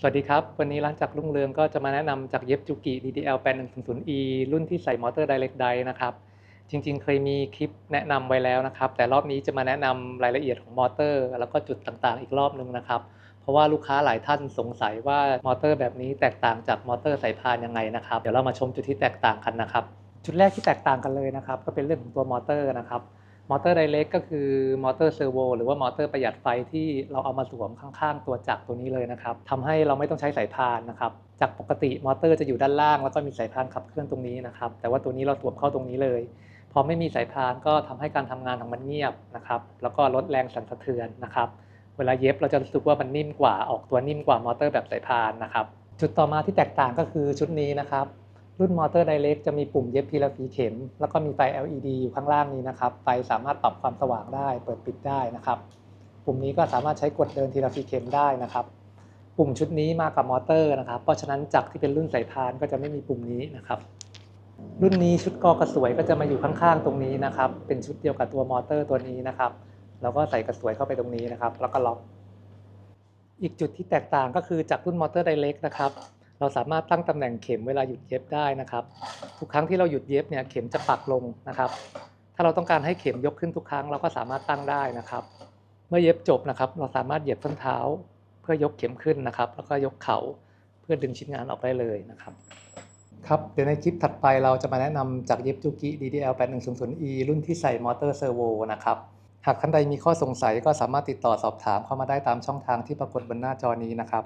สวัสดีครับ วันนี้ร้านจักรุ่งเรืองก็จะมาแนะนำจากเย็บจูกิ DDL 8100E รุ่นที่ใส่มอเตอร์ Direct Die นะครับ จริงๆ เคยมีคลิปแนะนำไว้แล้วนะครับ แต่รอบนี้จะมาแนะนำรายละเอียดของมอเตอร์ แล้วก็จุดต่างๆ อีกรอบนึงนะครับ เพราะว่าลูกค้าหลายท่านสงสัยว่ามอเตอร์แบบนี้แตกต่างจากมอเตอร์สายพานยังไงนะครับ เดี๋ยวเรามาชมจุดที่แตกต่างกันนะครับ จุดแรกที่แตกต่างกันเลยนะครับ ก็เป็นเรื่องของตัวมอเตอร์นะครับ มอเตอร์ไดเ c กก็คือมอเตอร์เซอร์โวหรือว่ามอเตอร์ประหยัดไฟที่เราเอามาสวมข้างๆ ตัวจักรตัวนี้เลยนะครับทำให้เราไม่ต้องใช้สายพานนะครับจากปกติมอเตอร์จะอยู่ด้านล่างแล้วก็มีสายพานขับเคลื่อนตรงนี้นะครับแต่ว่าตัวนี้เราสวมเข้าตรงนี้เลย พอไม่มีสายพานก็ทำให้การทำงานของมันเงียบนะครับแล้วก็ลดแรงสั่นสะเทือนนะครับเวลาเย็บเราจะรู้สึกว่ามันนิ่มกว่าออกตัวนิ่มกว่ามอเตอร์แบบสายพานนะครับจุดต่อมาที่แตกต่างก็คือชุดนี้นะครับ รุ่นมอเตอร์ไดเ c กจะมีปุ่มเย็บทีละสีเข็ม แล้วก็มีไฟ LED อยู่ข้างล่างนี้นะครับ ไฟสามารถปรับความสว่างได้ เปิดปิดได้นะครับ ปุ่มนี้ก็สามารถใช้กดเดินทีละสีเข็มได้นะครับ ปุ่มชุดนี้มากับมอเตอร์นะครับ เพราะฉะนั้นจักรที่เป็นรุ่นสายพานก็จะไม่มีปุ่มนี้นะครับ รุ่นนี้ชุดกอกระสวยก็จะมาอยู่ข้างๆตรงนี้นะครับ เป็นชุดเดียวกับตัวมอเตอร์ตัวนี้นะครับ แล้วก็ใส่กระสวยเข้าไปตรงนี้นะครับ แล้วก็ล็อก อีกจุดที่แตกต่างก็คือจากรุ่นมอเตอร์ไดเ c กนะครับ เราสามารถตั้งตำแหน่งเข็มเวลาหยุดเย็บได้นะครับ ทุกครั้งที่เราหยุดเย็บเนี่ยเข็มจะปักลงนะครับ ถ้าเราต้องการให้เข็มยกขึ้นทุกครั้งเราก็สามารถตั้งได้นะครับ เมื่อเย็บจบนะครับ เราสามารถเหยียบส้นเท้า เพื่อยกเข็มขึ้นนะครับ แล้วก็ยกเข่าเพื่อดึงชิ้นงานออกได้เลยนะครับครับเดี๋ยวในคลิปถัดไปเราจะมาแนะนำจากเย็บจูกิ DDL 8100E รุ่นที่ใส่มอเตอร์เซอร์โวนะครับ หากท่านใดมีข้อสงสัยก็สามารถติดต่อสอบถามเข้ามาได้ตามช่องทางที่ปรากฏบนหน้าจอนี้นะครับ